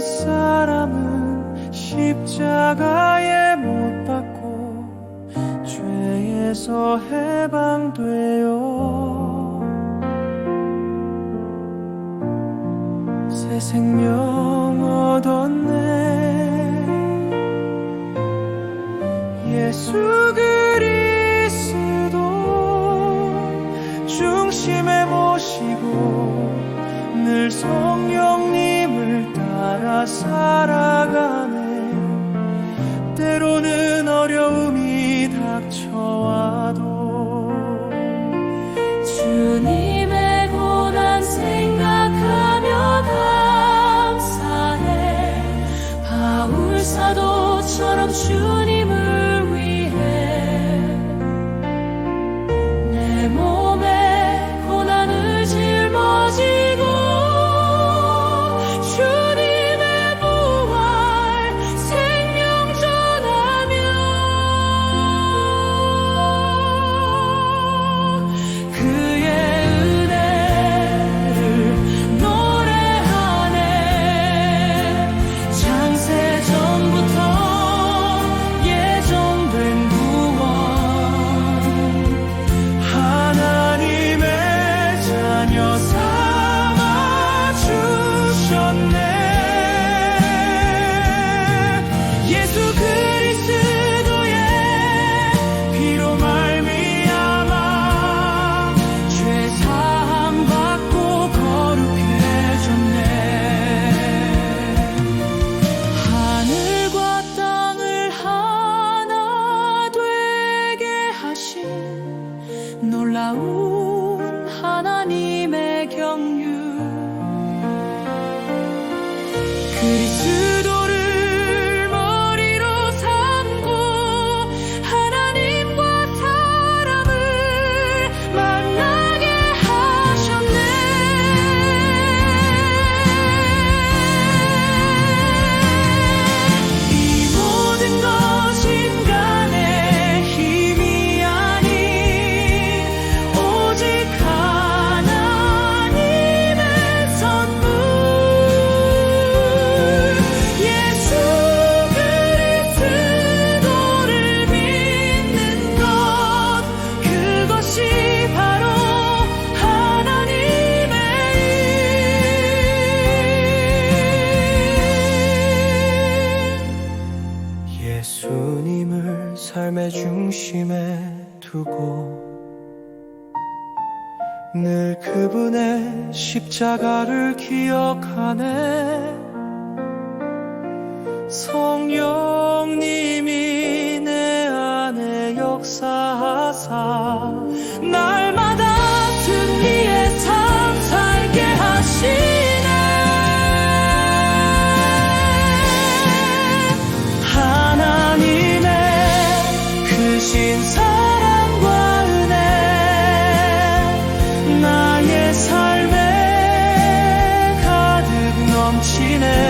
사람은 십자가에 못 박고 죄에서 해방되어 새 생명 얻었네. 예수 그리스도 중심에 모시고 늘 성령님을 따라 살아가네. 때로는 어려움이 닥쳐와도 주님의 고난 생각하며 감사해. 바울 사도처럼 주님 예수님을 삶의 중심에 두고 늘 그분의 십자가를 기억하네. 성령님이 내 안에 역사하사 넘치네